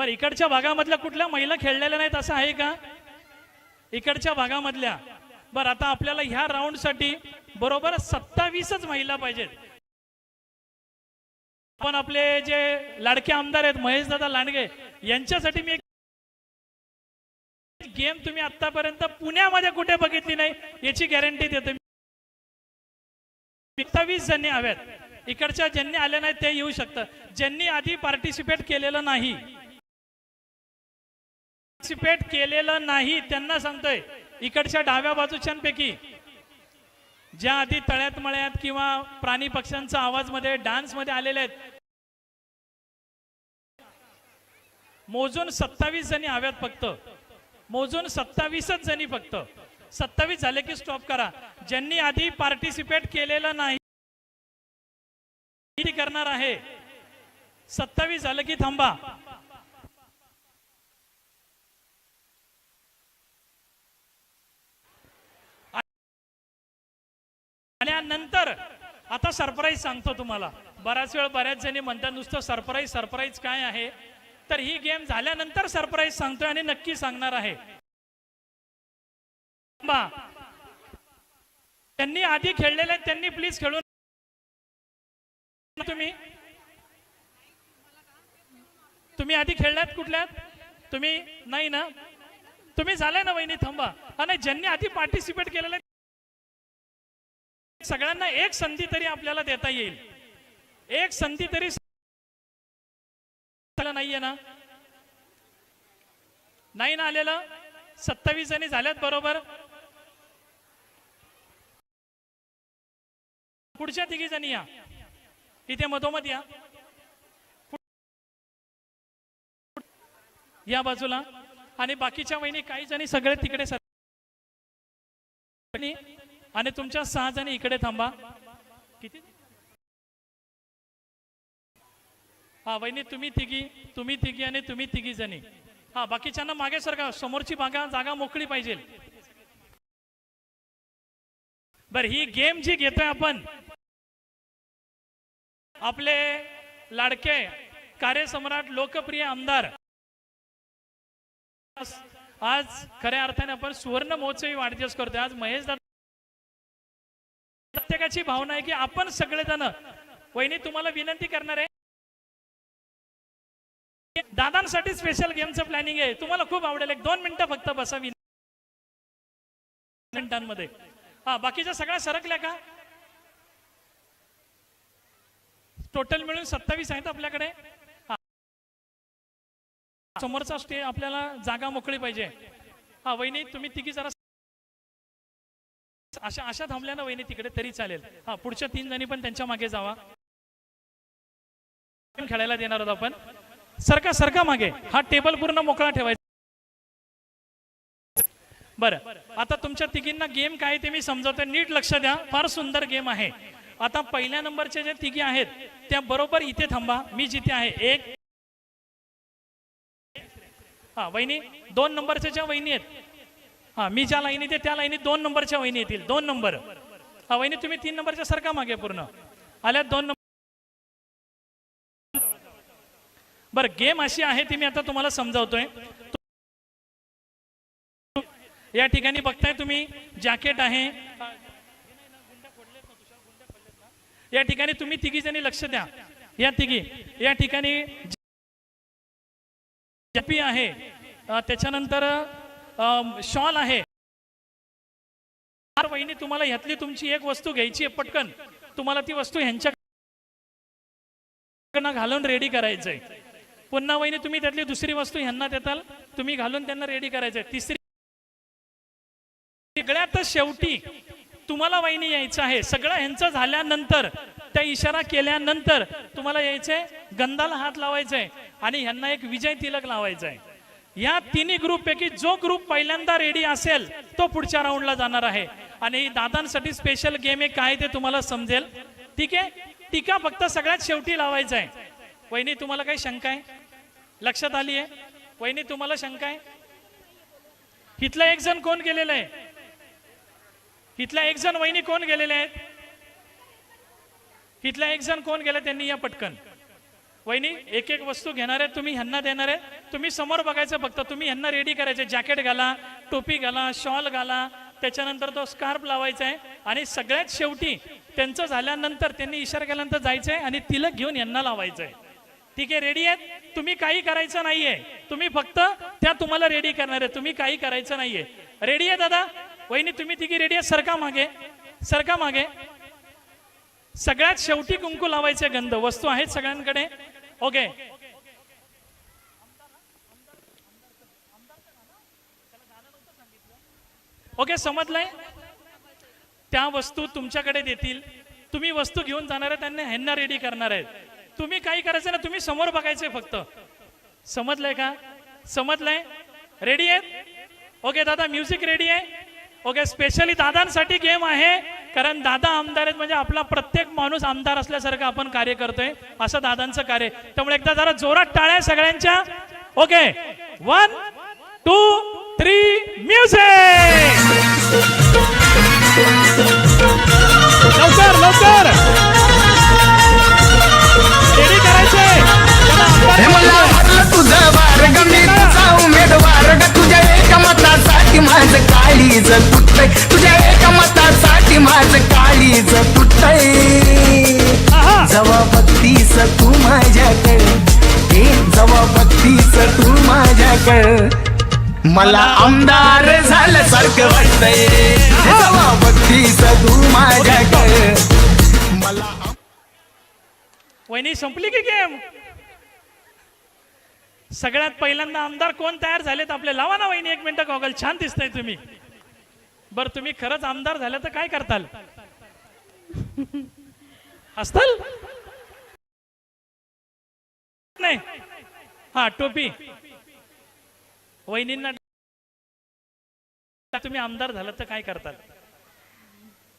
बरं इकडच्या भागामधल्या कुठल्या महिला खेळलेल्या नाहीत? असं आहे का? इकडच्या भागामधल्या. बरं आता आपल्याला ह्या राऊंडसाठी बरोबर सत्तावीसच महिला पाहिजेत. आपण आपले जे लाडके आमदार आहेत महेश दादा लांडगे यांच्यासाठी मी एक गेम तुम्ही आतापर्यंत पुण्यामध्ये कुठे बघितली नाही याची गॅरंटी देतो. सत्तावीस जणी हव्यात इकडच्या ज्यांनी आल्या नाहीत ते येऊ शकतात ज्यांनी आधी पार्टिसिपेट केलेलं नाही पार्टिसिपेट केलेलं नाही त्यांना सांगतोय इकडच्या डाव्या बाजूच्यांपैकी. ज्या आधी तळ्यात मळ्यात किंवा प्राणी पक्ष्यांचा आवाजमध्ये डान्समध्ये आलेले आहेत. मोजून सत्तावीस जणी हव्यात फक्त. मोजून सत्तावीसच जणी फक्त. सत्तावीस झाले की स्टॉप करा. ज्यांनी आधी पार्टिसिपेट केलेलं नाही करणार आहे. सत्तावीस झालं की थांबा. आणि नंतर आता सरप्राईज सांगतो तुम्हाला. बराच वेळ बऱ्याच जणी म्हणतात नुसतं सरप्राईज सरप्राईज काय आहे? तर ही गेम झाल्यानंतर सरप्राईज सांगतोय आणि नक्की सांगणार आहे. त्यांनी आधी खेळलेले आहेत, त्यांनी प्लीज खेळून तुम्ही. तुम्ही आधी खेळल्यात कुठल्यात तुम्ही नाही ना? तुम्ही झाले ना वहिनी थांबा. आणि ज्यांनी आधी पार्टिसिपेट केलेलं आहे सगळ्यांना एक संधी तरी आपल्याला देता येईल. एक संधी तरी नाहीये ना? नाही ना आलेलं? सत्तावीस जणी झाल्यात बरोबर. पुढच्या तिघी जणी या. इथे मधोमध या. या बाजूला. आणि बाकीच्या वहिनी काही जणी सगळे तिकडे सर आणि तुमच्या सहा जणी इकडे थांबा. किती? हा वहिनी तुम्ही तिघी तुम्ही तिघी आणि तुम्ही तिघी जणी. हा बाकीच्यांना मागे सरका समोरची बागा जागा मोकळी पाहिजे. बर ही गेम जी घेतोय आपण आपले लाडके कार्यसम्राट लोकप्रिय आमदार आज खऱ्या अर्थाने आपण सुवर्ण महोत्सवी वाढदिवस करतोय. आज महेश प्रत्येकाची भावना आहे की आपण सगळेजण. वहिनी तुम्हाला विनंती करणार आहे. दादांसाठी स्पेशल गेमचं प्लॅनिंग आहे. तुम्हाला खूप आवडेल. एक दोन मिनिटं फक्त बसा मिनिटांमध्ये. हा बाकीच्या सगळ्या सरकल्या का? टोटल मिळून सत्तावीस आहेत आपल्याकडे. हा. समोरचा स्टे आपल्याला जागा मोकळी पाहिजे. हा वहिनी तुम्ही तिघी जरा अशा अशा थांबल्या ना वहिनी तिकडे तरी चालेल. हा पुढच्या तीन जणी पण त्यांच्या मागे जावा. खेळायला देणार आहोत आपण. सरका सरका मागे. हा टेबल पूर्ण मोकळा ठेवायचा. बरं. आता तुमच्या तिघींना गेम काय ते मी समजवतोय. नीट लक्ष द्या. फार सुंदर गेम आहे. आता पहिल्या नंबरचे जे तिघी आहेत त्या बरोबर इथे थांबा. मी जिथे आहे एक हा वहिनी दोन नंबरच्या ज्या वहिनी आहेत हा मी ज्या लाईनीत आहे त्या लाईनीत दोन नंबरच्या वहिनी येतील. दोन नंबर. हा वहिनी तुम्ही तीन नंबरच्या सारखा मागे पूर्ण. आल्या दोन नंबर. बर गेम अशी आहे ती मी आता तुम्हाला समजावतोय. या ठिकाणी बघताय तुम्ही जॅकेट आहे. या ठिकाणी तुम्ही तिघी जणी लक्ष द्या. या तिघी या ठिकाणी जपी आहे त्याच्यानंतर शॉल आहे. चार वहिनी तुम्हाला ह्यातली तुमची एक वस्तू घ्यायची आहे पटकन. तुम्हाला ती वस्तू ह्यांच्या घालून रेडी करायचंय. पुन्हा वहिनी तुम्ही त्यातली दुसरी वस्तू ह्यांना देताल तुम्ही घालून त्यांना रेडी करायचंय. तिसरी सगळ्यातच शेवटी तुम्हाला वहिनी यायचं आहे. सगळं ह्यांचं झाल्यानंतर त्या इशारा केल्यानंतर तुम्हाला यायचंय गंधाला हात लावायचंय आणि ह्यांना एक विजय तिलक लावायचा आहे या तिन्ही ग्रुप पैकी जो ग्रुप पहिल्यांदा रेडी असेल तो पुढच्या राऊंडला जाणार आहे. आणि दादांसाठी स्पेशल गेम एक काय ते तुम्हाला समजेल. ठीक आहे? टीका फक्त सगळ्यात शेवटी लावायचं आहे. वहिनी तुम्हाला काही शंका आहे? लक्षात आली आहे? वहिनी तुम्हाला शंका आहे? इथला एक जण कोण गेलेला आहे? हिथला एक जण वहिनी कोण गेलेले आहेत? हिथला एक जण कोण गेला त्यांनी या पटकन. वहिनी एक एक वस्तू घेणार आहे तुम्ही ह्यांना देणार आहे. तुम्ही समोर बघायचं फक्त तुम्ही ह्यांना रेडी करायचे. जॅकेट घाला टोपी घाला शॉल घाला. त्याच्यानंतर तो स्कार्फ लावायचा आहे आणि सगळ्यात शेवटी त्यांचं झाल्यानंतर त्यांनी इशारा केल्यानंतर जायचं आहे आणि तिलक घेऊन यांना लावायचं आहे ठीक आहे रेडी आहेत? तुम्ही काही करायचं नाहीये. तुम्ही फक्त त्या तुम्हाला रेडी करणार आहे तुम्ही काही करायचं नाहीये. रेडी आहे दादा? वहिनी तुम्ही तिघी रेडी आहे सरका मागे. सरका मागे. सगळ्यात शेवटी कुंकू लावायचे गंध. वस्तू आहेत सगळ्यांकडे? ओके ओके समजलंय? त्या वस्तू तुमच्याकडे देतील. तुम्ही वस्तू घेऊन जाणार आहे त्यांना ह्यांना रेडी करणार आहेत. तुम्ही काही करायचं ना तुम्ही समोर बघायचंय फक्त. समजलंय का? समजलंय? रेडी आहेत? ओके दादा म्युझिक रेडी आहे? ओके स्पेशली दादांसाठी गेम आहे. कारण दादा आमदार आहेत म्हणजे आपला प्रत्येक माणूस आमदार असल्यासारखं आपण कार्य करतोय. असं दादांचं कार्य. त्यामुळे एकदा जरा जोरात टाळ्या सगळ्यांच्या. Okay. One two three music लवकर लवकर रेडी करायचे? चला, मला आमदार झाल्यासारखं वाटतंय. हे जवा तू माझ्याकडे. मला वहिनी संपली की गेम सगळ्यात पहिल्यांदा आमदार कोण तयार झालेत आपले? लावा ना वहिनी एक मिनिटं गॉगल. छान दिसतंय तुम्ही. बर तुम्ही खरंच आमदार झालं तर काय करताल? असताल नाही. हा टोपी. वहिनींना तुम्ही आमदार झालं तर काय करताल?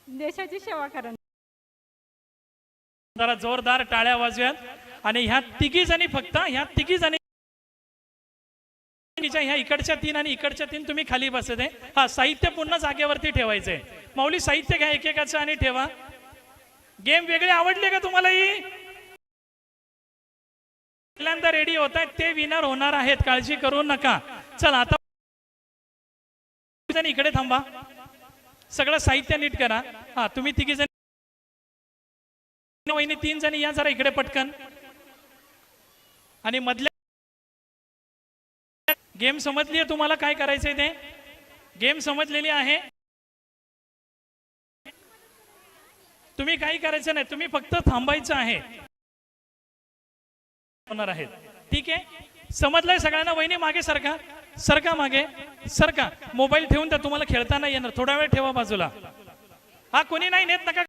देशाची सेवा करा जरा जोरदार टाळ्या वाजव्यात आणि ह्या तिघी जणी फक्त ह्या तिघी जणी ह्या इकडच्या तीन आणि इकडच्या तीन तुम्ही खाली बसत आहे हा साहित्य पुन्हा जागेवरती ठेवायचंय. माऊली साहित्य घ्या एकेकाचं आणि ठेवा. गेम वेगळे आवडले का तुम्हाला ही पहिल्यांदा रेडी होत आहेत ते विनर होणार आहेत. काळजी करू नका. चला आता जण इकडे थांबा. सगळं साहित्य नीट करा. हा तुम्ही तिघी जण वहिनी तीन जणी या जरा इकडे पटकन. आणि मधल्या गेम समजली आहे तुम्हाला? काय करायचंय ते? गेम समजलेली आहे. तुम्ही काही करायचं नाही तुम्ही फक्त थांबायचं आहे. होणार आहेत. ठीक आहे? समजलंय सगळ्यांना? वहिनी मागे सारखा? सरका मागे. सरका. मोबाईल ठेवून त्या तुम्हाला खेळता नाही येणार. थोडा वेळ ठेवा बाजूला. हा कोणी नाही नेत नका.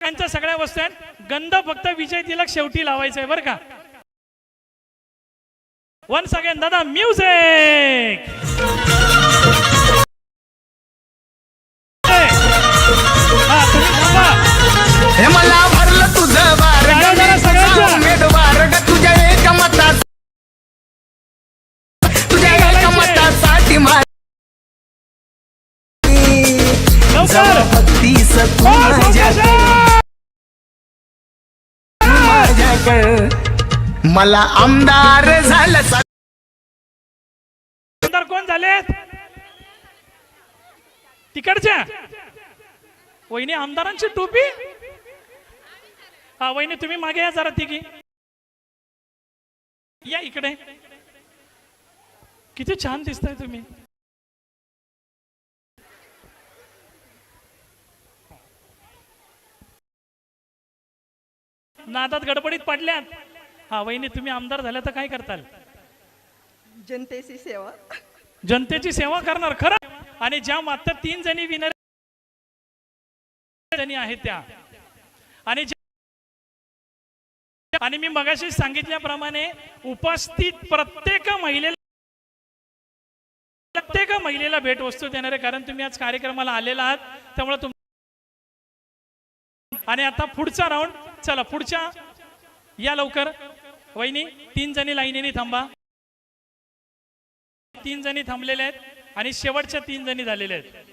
त्यांच्या सगळ्या वस्तू आहेत. गंध फक्त विजय तिलक शेवटी लावायचं आहे बरं का? वन सेकंड दादा म्युझिक पण मला आमदार झालं आमदार कोण झालेत तिकडच्या? वहिनी आमदारांची टोपी? हा वहिनी तुम्ही मागे या जरा तिघी. या इकडे. किती छान दिसताय तुम्ही. नादात गडबडीत पडल्यात. हा वहिनी तुम्ही आमदार झाल्या तर काय करताल? जनतेची सेवा. जनतेची सेवा करणार खरं? आणि ज्या मात्र तीन जणी विनर जणी आहेत त्या. आणि आणि मी मगाशी सांगितल्याप्रमाणे उपस्थित प्रत्येक महिलेला प्रत्येक महिलेला भेटवस्तू देणार आहे कारण तुम्ही आज कार्यक्रमाला आलेला आहात त्यामुळे तुम आणि आता पुढचा राऊंड चला पुढच्या. या लवकर. वहिनी तीन जणी लाईनीने थांबा. तीन जणी थांबलेल्या आहेत आणि शेवटच्या तीन जणी झालेल्या आहेत.